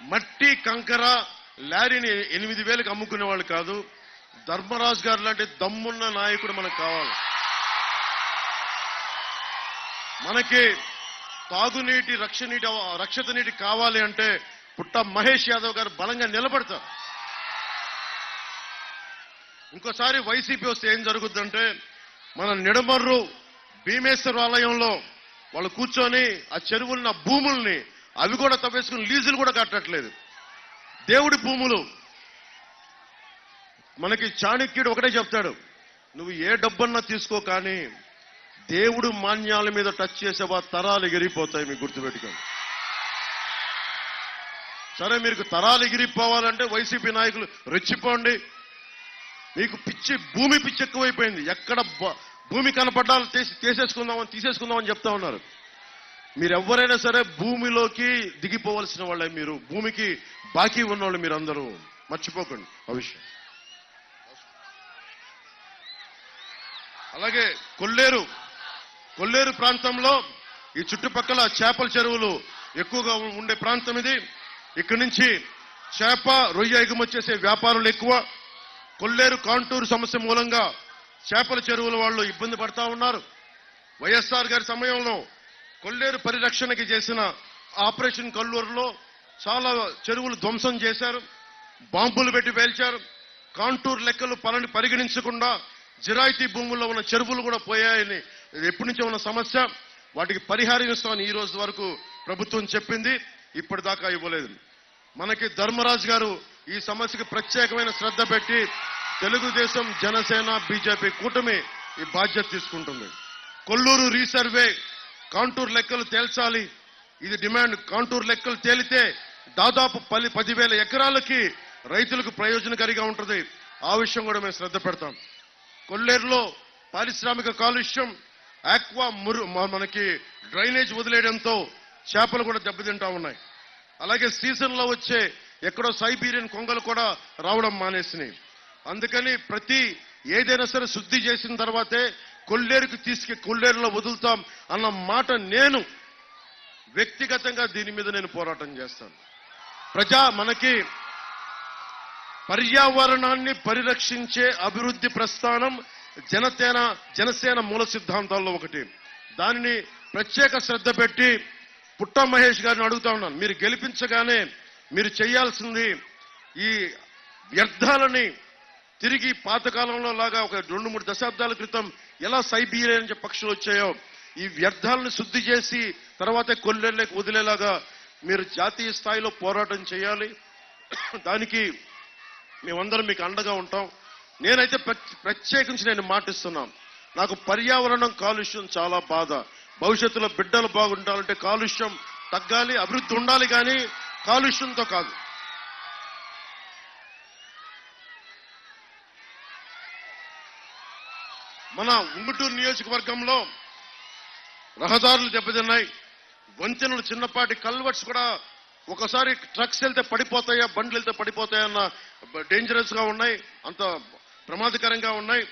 మట్టి కంకర లారీని ఎనిమిది వేలకు అమ్ముకునే వాళ్ళు కాదు ధర్మరాజు గారు లాంటి దమ్మున్న నాయకుడు మనకు కావాలి. మనకి తాగునీటి రక్షనీటి రక్షిత నీటి కావాలి అంటే పుట్ట మహేష్ యాదవ్ గారు బలంగా నిలబడతారు. ఇంకోసారి వైసీపీ వస్తే ఏం జరుగుద్దంటే మన నిడమర్రు భీమేశ్వర ఆలయంలో వాళ్ళు కూర్చొని ఆ చెరువున్న భూముల్ని అవి కూడా తవ్వేసుకుని లీజులు కూడా కట్టట్లేదు. దేవుడి భూములు. మనకి చాణక్యుడు ఒకటే చెప్తాడు నువ్వు ఏ డబ్బన్నా తీసుకో కానీ దేవుడు మాన్యాల మీద టచ్ చేసేవా తరాలు ఎగిరిపోతాయి మీకు గుర్తుపెట్టుకోండి. సరే మీకు తరాలు ఎగిరిపోవాలంటే వైసీపీ నాయకులు రెచ్చిపోండి. మీకు పిచ్చి భూమి పిచ్చి ఎక్కువైపోయింది ఎక్కడ భూమి కనపడ్డాలు తీసి తీసేసుకుందామని తీసేసుకుందామని చెప్తా ఉన్నారు. మీరు ఎవరైనా సరే భూమిలోకి దిగిపోవలసిన వాళ్ళే మీరు. భూమికి బాకీ ఉన్నవాళ్ళు మీరందరూ. మర్చిపోకండి ఆ విషయం. అలాగే కొల్లేరు. కొల్లేరు ప్రాంతంలో ఈ చుట్టుపక్కల చేపల చెరువులు ఎక్కువగా ఉండే ప్రాంతం ఇది. ఇక్కడి నుంచి చేప రొయ్య ఎగుమతి చేసే వ్యాపారులు ఎక్కువ. కొల్లేరు కాంటూరు సమస్య మూలంగా చేపల చెరువుల వాళ్ళు ఇబ్బంది పడతా ఉన్నారు. వైఎస్ఆర్ గారి సమయంలో కొల్లేరు పరిరక్షణకి చేసిన ఆపరేషన్ కల్లూరులో చాలా చెరువులు ధ్వంసం చేశారు బాంబులు పెట్టి పేల్చారు కాంటూర్ లెక్కలు పలని పరిగణించకుండా జిరాయితీ భూముల్లో ఉన్న చెరువులు కూడా పోయాయని ఇది ఎప్పటి నుంచో ఉన్న సమస్య. వాటికి పరిహారం ఇస్తామని ఈ రోజు వరకు ప్రభుత్వం చెప్పింది ఇప్పటిదాకా ఇవ్వలేదు. మనకి ధర్మరాజు గారు ఈ సమస్యకి ప్రత్యేకమైన శ్రద్ధ పెట్టి తెలుగుదేశం జనసేన బీజేపీ కూటమి ఈ బాధ్యత తీసుకుంటుంది. కొల్లూరు రీసర్వే కాంటూర్ లెక్కలు తేల్చాలి. ఇది డిమాండ్. కాంటూర్ లెక్కలు తేలితే దాదాపు పది పదివేల ఎకరాలకి రైతులకు ప్రయోజనకారిగా ఉంటుంది. ఆ విషయం కూడా మేము శ్రద్ధ పెడతాం. కొల్లేరులో పారిశ్రామిక కాలుష్యం ఆక్వా మురు మనకి డ్రైనేజ్ వదిలేయడంతో చేపలు కూడా దెబ్బతింటా ఉన్నాయి. అలాగే సీజన్లో వచ్చే ఎక్కడో సైబీరియన్ కొంగలు కూడా రావడం మానేసినాయి. అందుకని ప్రతి ఏదైనా సరే శుద్ధి చేసిన తర్వాతే కొల్లేరుకు తీసుకు కొల్లేరులో వదులుతాం అన్న మాట నేను వ్యక్తిగతంగా దీని మీద నేను పోరాటం చేస్తాను. ప్రజా మనకి పర్యావరణాన్ని పరిరక్షించే అభివృద్ధి ప్రస్థానం జనసేన జనసేన మూల సిద్ధాంతాల్లో ఒకటి. దానిని ప్రత్యేక శ్రద్ధ పెట్టి పుట్ట మహేష్ గారిని అడుగుతా ఉన్నాను. మీరు గెలిపించగానే మీరు చేయాల్సింది ఈ వ్యర్థాలని తిరిగి పాతకాలంలో లాగా ఒక రెండు మూడు దశాబ్దాల క్రితం ఎలా సైబీరియన్ పక్షులు వచ్చాయో ఈ వ్యర్థాలను శుద్ధి చేసి తర్వాత కొల్లెళ్ళకి వదిలేలాగా మీరు జాతీయ స్థాయిలో పోరాటం చేయాలి. దానికి మేమందరం మీకు అండగా ఉంటాం. నేనైతే ప్రత్యేకించి నేను మాటిస్తున్నాం. నాకు పర్యావరణం కాలుష్యం చాలా బాధ. భవిష్యత్తులో బిడ్డలు బాగుండాలంటే కాలుష్యం తగ్గాలి అభివృద్ధి ఉండాలి కానీ కాలుష్యంతో కాదు. మన ఉంగుటూరు నియోజకవర్గంలో రహదారులు దెబ్బతిన్నాయి. వంతెనలు చిన్నపాటి కల్వర్ట్స్ కూడా ఒకసారి ట్రక్స్ వెళ్తే పడిపోతాయా బండ్లు వెళ్తే పడిపోతాయన్న డేంజరస్గా ఉన్నాయి. అంత ప్రమాదకరంగా ఉన్నాయి.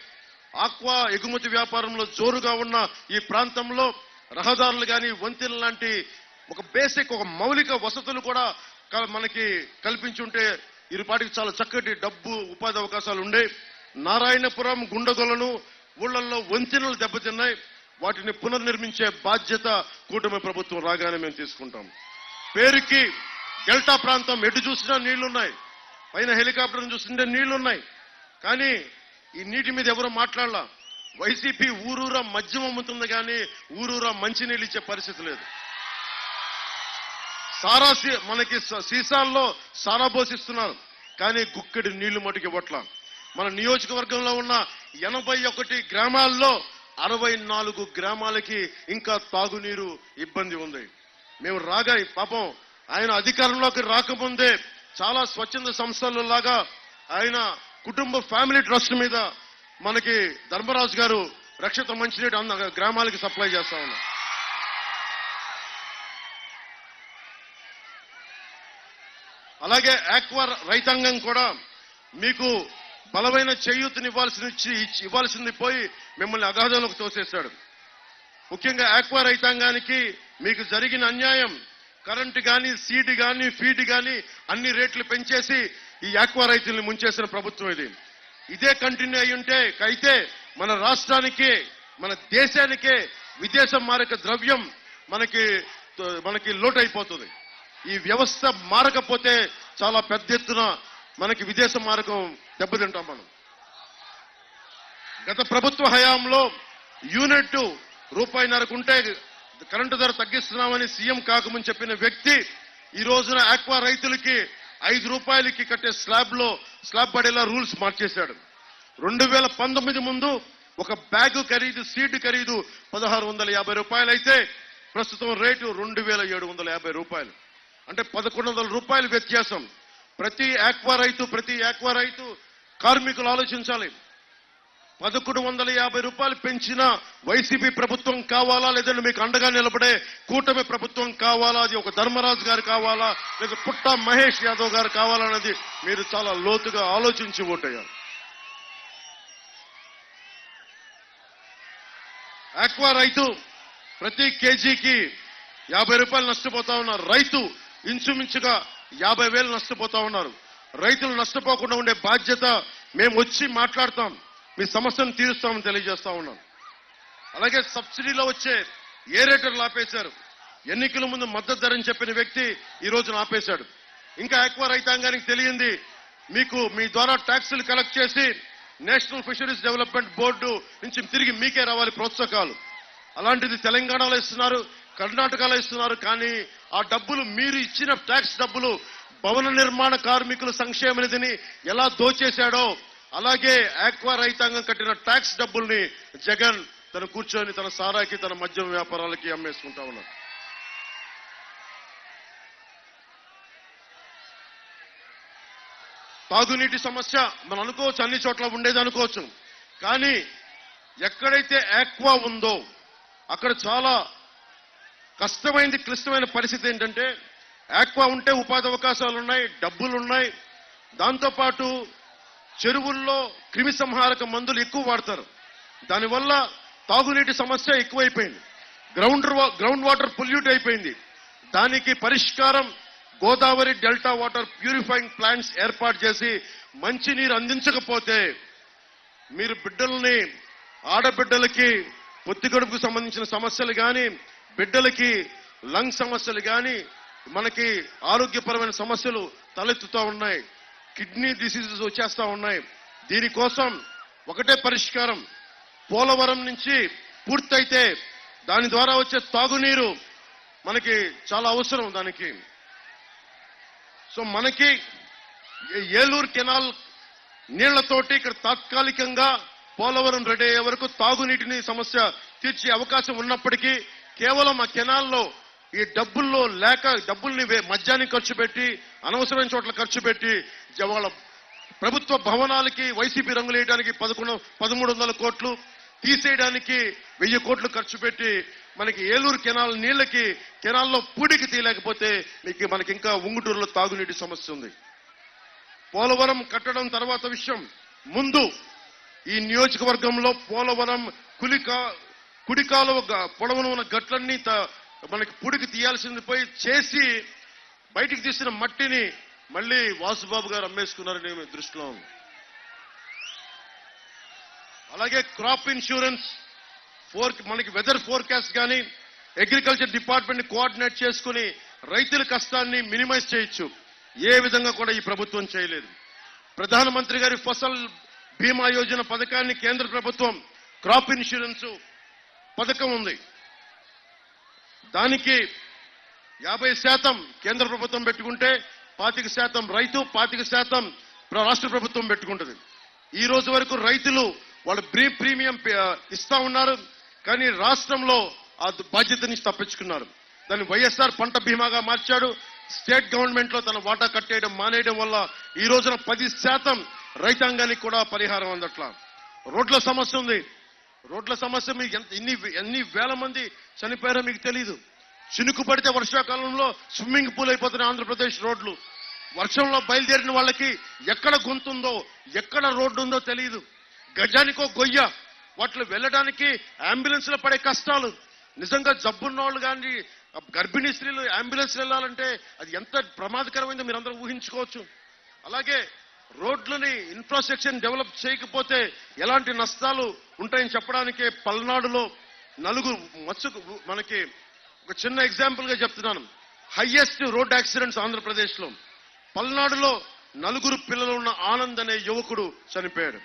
ఆక్వా ఎగుమతి వ్యాపారంలో జోరుగా ఉన్న ఈ ప్రాంతంలో రహదారులు కానీ వంతెనలు లాంటి ఒక బేసిక్ ఒక మౌలిక వసతులు కూడా క- మనకి కల్పించుంటే ఇరుపాటికి చాలా చక్కటి డబ్బు ఉపాధి అవకాశాలు ఉండే. నారాయణపురం గుండగొలను ఊళ్ళల్లో వంతెనలు దెబ్బతిన్నాయి. వాటిని పునర్నిర్మించే బాధ్యత కూటమి ప్రభుత్వం రాగానే మేము తీసుకుంటాం. పేరుకి డెల్టా ప్రాంతం ఎటు చూసినా నీళ్ళున్నాయి. పైన హెలికాప్టర్ చూస్తుంటే నీళ్ళున్నాయి. కానీ ఈ నీటి మీద ఎవరు మాట్లాడలా? వైసీపీ ఊరూరా మద్యం అమ్ముతుంది కానీ ఊరూరా మంచినీళ్ళు ఇచ్చే పరిస్థితి లేదు. సారా సీ- మనకి సీసాల్లో సారా పోసిస్తున్నారు. కానీ గుక్కడి నీళ్ళు మటుకు ఇవ్వట్ల. మన నియోజకవర్గంలో ఉన్న ఎనభై ఒకటి గ్రామాల్లో అరవై నాలుగు గ్రామాలకి ఇంకా తాగునీరు ఇబ్బంది ఉంది. మేము రాగా పాపం ఆయన అధికారంలోకి రాకముందే చాలా స్వచ్ఛంద సంస్థల లాగా ఆయన కుటుంబ ఫ్యామిలీ ట్రస్ట్ మీద మనకి ధర్మరాజు గారు రక్షిత మంచినీటి అన్న గ్రామాలకి సప్లై చేస్తా ఉన్నారు అలాగే ఆక్వా రైతాంగం కూడా మీకు బలమైన చేయూతని ఇవ్వాల్సింది ఇవ్వాల్సింది పోయి మిమ్మల్ని అగాధంలోకి తోసేశాడు. ముఖ్యంగా ఆక్వా రైతాంగానికి మీకు జరిగిన అన్యాయం కరెంటు కానీ సీడ్ కానీ ఫీడ్ కానీ అన్ని రేట్లు పెంచేసి ఈ ఆక్వా రైతుల్ని ముంచేసిన ప్రభుత్వం ఇది. ఇదే కంటిన్యూ అయి ఉంటే అయితే మన రాష్ట్రానికి మన దేశానికే విదేశం మారక ద్రవ్యం మనకి మనకి లోటైపోతుంది. ఈ వ్యవస్థ మారకపోతే చాలా పెద్ద ఎత్తున మనకి విదేశ మార్గం దెబ్బతింటాం మనం. గత ప్రభుత్వ హయాంలో యూనిట్ రూపాయిన్నరకు ఉంటే కరెంటు ధర తగ్గిస్తున్నామని సీఎం కాకముందు చెప్పిన వ్యక్తి ఈ రోజున ఆక్వా రైతులకి ఐదు రూపాయలకి కట్టే స్లాబ్లో స్లాబ్ పడేలా రూల్స్ మార్చేశాడు. రెండు వేల పంతొమ్మిది ముందు ఒక బ్యాగ్ ఖరీదు సీడ్ ఖరీదు పదహారు వందల యాభై రూపాయలు అయితే ప్రస్తుతం రేటు రెండు వేల ఏడు వందల యాభై రూపాయలు. అంటే పదకొండు వందల రూపాయల వ్యత్యాసం. ప్రతి ఆక్వా రైతు ప్రతి ఆక్వా రైతు కార్మికులు ఆలోచించాలి. పదకొండు వందల యాభై రూపాయలు పెంచిన వైసీపీ ప్రభుత్వం కావాలా? లేదంటే మీకు అండగా నిలబడే కూటమి ప్రభుత్వం కావాలా? అది ఒక ధర్మరాజు గారు కావాలా? లేదా పుట్ట మహేష్ యాదవ్ గారు కావాలా అనేది మీరు చాలా లోతుగా ఆలోచించి ఓటయ్యారు ఆక్వా రైతు ప్రతి కేజీకి యాభై రూపాయలు నష్టపోతా ఉన్న రైతు ఇంచుమించుగా యాభై వేలు నష్టపోతా ఉన్నారు. రైతులు నష్టపోకుండా ఉండే బాధ్యత మేము వచ్చి మాట్లాడతాం. మీ సమస్యను తీరుస్తామని తెలియజేస్తా ఉన్నాం. అలాగే సబ్సిడీలో వచ్చే ఏరేటర్లు ఆపేశారు. ఎన్నికల ముందు మద్దతు ధరని చెప్పిన వ్యక్తి ఈ రోజున ఆపేశాడు. ఇంకా ఎక్కువ రైతాంగానికి తెలియంది మీకు మీ ద్వారా ట్యాక్సులు కలెక్ట్ చేసి నేషనల్ ఫిషరీస్ డెవలప్మెంట్ బోర్డు నుంచి తిరిగి మీకే రావాలి ప్రోత్సాహకాలు. అలాంటిది తెలంగాణలో ఇస్తున్నారు కర్ణాటకలో ఇస్తున్నారు కానీ ఆ డబ్బులు మీరు ఇచ్చిన ట్యాక్స్ డబ్బులు భవన నిర్మాణ కార్మికుల సంక్షేమ నిధిని ఎలా దోచేశాడో అలాగే ఆక్వా రైతాంగం కట్టిన ట్యాక్స్ డబ్బుల్ని జగన్ తను కూర్చొని తన సారాకి తన మద్యం వ్యాపారాలకి అమ్మేసుకుంటా ఉన్నాడు తాగునీటి సమస్య మనం అనుకోవచ్చు అన్ని చోట్ల ఉండేది అనుకోవచ్చు కానీ ఎక్కడైతే ఆక్వా ఉందో అక్కడ చాలా కష్టమైంది క్లిష్టమైన పరిస్థితి ఏంటంటే ఆక్వా ఉంటే ఉపాధి అవకాశాలు ఉన్నాయి డబ్బులు ఉన్నాయి దాంతోపాటు చెరువుల్లో క్రిమి సంహారక మందులు ఎక్కువ వాడతారు. దానివల్ల తాగునీటి సమస్య ఎక్కువైపోయింది. గ్రౌండ్ వా- గ్రౌండ్ వాటర్ పొల్యూట్ అయిపోయింది. దానికి పరిష్కారం Godavari delta water purifying plants ఏర్పాటు చేసి మంచినీరు అందించకపోతే మీరు బిడ్డల్ని ఆడబిడ్డలకి పొత్తిగడుపుకు సంబంధించిన సమస్యలు కానీ బిడ్డలకి లంగ్ సమస్యలు కానీ మనకి ఆరోగ్యపరమైన సమస్యలు తలెత్తుతూ ఉన్నాయి. కిడ్నీ డిసీజెస్ వచ్చేస్తూ ఉన్నాయి. దీనికోసం ఒకటే పరిష్కారం. పోలవరం నుంచి పూర్తయితే దాని ద్వారా వచ్చే తాగునీరు మనకి చాలా అవసరం దానికి. సో మనకి ఏలూరు కెనాల్ నీళ్ళతోటి ఇక్కడ తాత్కాలికంగా పోలవరం రెడీ అయ్యే వరకు తాగునీటిని సమస్య తీర్చే అవకాశం ఉన్నప్పటికీ కేవలం ఆ కెనాల్లో ఈ డబ్బుల్లో లేక డబ్బుల్ని వే- మద్యానికి ఖర్చు పెట్టి అనవసరమైన చోట్ల ఖర్చు పెట్టి వాళ్ళ ప్రభుత్వ భవనాలకి వైసీపీ రంగులు వేయడానికి పదకొండు పదమూడు వందల కోట్లు తీసేయడానికి వెయ్యి కోట్లు ఖర్చు పెట్టి మనకి ఏలూరు కెనాల్ నీళ్ళకి కెనాల్లో పూడికి తీయలేకపోతే మీకు మనకి ఇంకా ఉంగుటూరులో తాగునీటి సమస్య ఉంది. పోలవరం కట్టడం తర్వాత విషయం ముందు ఈ నియోజకవర్గంలో పోలవరం కులికా కుడి కాలువ పొడవున ఉన్న గట్లన్నీ త- మనకి పుడికి తీయాల్సింది పోయి చేసి బయటికి తీసిన మట్టిని మళ్ళీ వాసుబాబు గారు అమ్మేసుకున్నారని మేము దృష్టిలో ఉంది అలాగే క్రాప్ ఇన్సూరెన్స్ ఫోర్ మనకి వెదర్ ఫోర్కాస్ట్ కానీ అగ్రికల్చర్ డిపార్ట్మెంట్ కోఆర్డినేట్ చేసుకుని రైతుల కష్టాన్ని మినిమైజ్ చేయొచ్చు. ఏ విధంగా కూడా ఈ ప్రభుత్వం చేయలేదు. ప్రధానమంత్రి గారి ఫసల్ బీమా యోజన పథకాన్ని కేంద్ర ప్రభుత్వం క్రాప్ ఇన్సూరెన్స్ పథకం ఉంది. దానికి యాభై శాతం కేంద్ర ప్రభుత్వం పెట్టుకుంటే పాతిక శాతం రైతు పాతిక శాతం రాష్ట్ర ప్రభుత్వం పెట్టుకుంటుంది. ఈ రోజు వరకు రైతులు వాళ్ళు ప్రీ ప్రీమియం ఇస్తా ఉన్నారు కానీ రాష్ట్రంలో ఆ బాధ్యత నుంచి తప్పించుకున్నారు. దాన్ని వైఎస్ఆర్ పంట బీమాగా మార్చాడు. స్టేట్ గవర్నమెంట్లో తన వాటా కట్టేయడం మానేయడం వల్ల ఈ రోజున పది శాతం రైతాంగానికి కూడా పరిహారం అందట్లా. రోడ్ల సమస్య ఉంది. రోడ్ల సమస్య మీకు ఎంత ఎన్ని ఎన్ని వేల మంది చనిపోయారో మీకు తెలియదు చినుకు పడితే వర్షాకాలంలో స్విమ్మింగ్ పూల్ అయిపోతున్నాయి ఆంధ్రప్రదేశ్ రోడ్లు. వర్షంలో బయలుదేరిన వాళ్ళకి ఎక్కడ గుంతుందో ఎక్కడ రోడ్డు ఉందో తెలియదు గజానికో గొయ్య. వాటిలో వెళ్ళడానికి అంబులెన్స్లో పడే కష్టాలు. నిజంగా జబ్బున్న వాళ్ళు కానీ గర్భిణీ స్త్రీలు అంబులెన్స్ వెళ్ళాలంటే అది ఎంత ప్రమాదకరమైందో మీరు అందరూ ఊహించుకోవచ్చు. అలాగే రోడ్లని ఇన్ఫ్రాస్ట్రక్చర్ డెవలప్ చేయకపోతే ఎలాంటి నష్టాలు ఉంటాయని చెప్పడానికే పల్నాడులో నలుగురు మత్స్సు మనకి ఒక చిన్న ఎగ్జాంపుల్గా చెప్తున్నాను. హైయెస్ట్ రోడ్ యాక్సిడెంట్స్ ఆంధ్రప్రదేశ్లో పల్నాడులో నలుగురు పిల్లలు ఉన్న ఆనంద్ అనే యువకుడు చనిపోయాడు.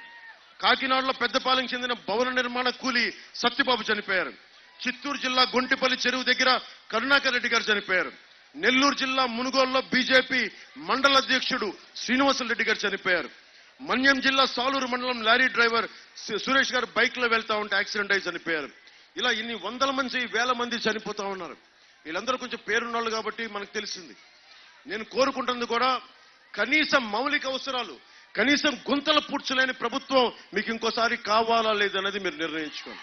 కాకినాడలో పెద్దపాలెం చెందిన భవన నిర్మాణ కూలి సత్యబాబు చనిపోయారు. చిత్తూరు జిల్లా గుంటిపల్లి చెరువు దగ్గర కరుణాకర్ రెడ్డి గారు చనిపోయారు. నెల్లూరు జిల్లా మునుగోలులో బీజేపీ మండల అధ్యక్షుడు శ్రీనివాసరెడ్డి గారు చనిపోయారు. మన్యం జిల్లా సాలూరు మండలం లారీ డ్రైవర్ సు- సురేష్ గారు బైక్లో వెళ్తా ఉంటే యాక్సిడెంట్ అయి చనిపోయారు. ఇలా ఇన్ని వందల మంది వేల మంది చనిపోతా ఉన్నారు. వీళ్ళందరూ కొంచెం పేరున్నోళ్ళు కాబట్టి మనకు తెలిసింది. నేను కోరుకుంటుంది కూడా కనీసం మౌలిక అవసరాలు కనీసం గుంతల పూడ్చలేని ప్రభుత్వం మీకు ఇంకోసారి కావాలా లేదనేది మీరు నిర్ణయించుకోండి.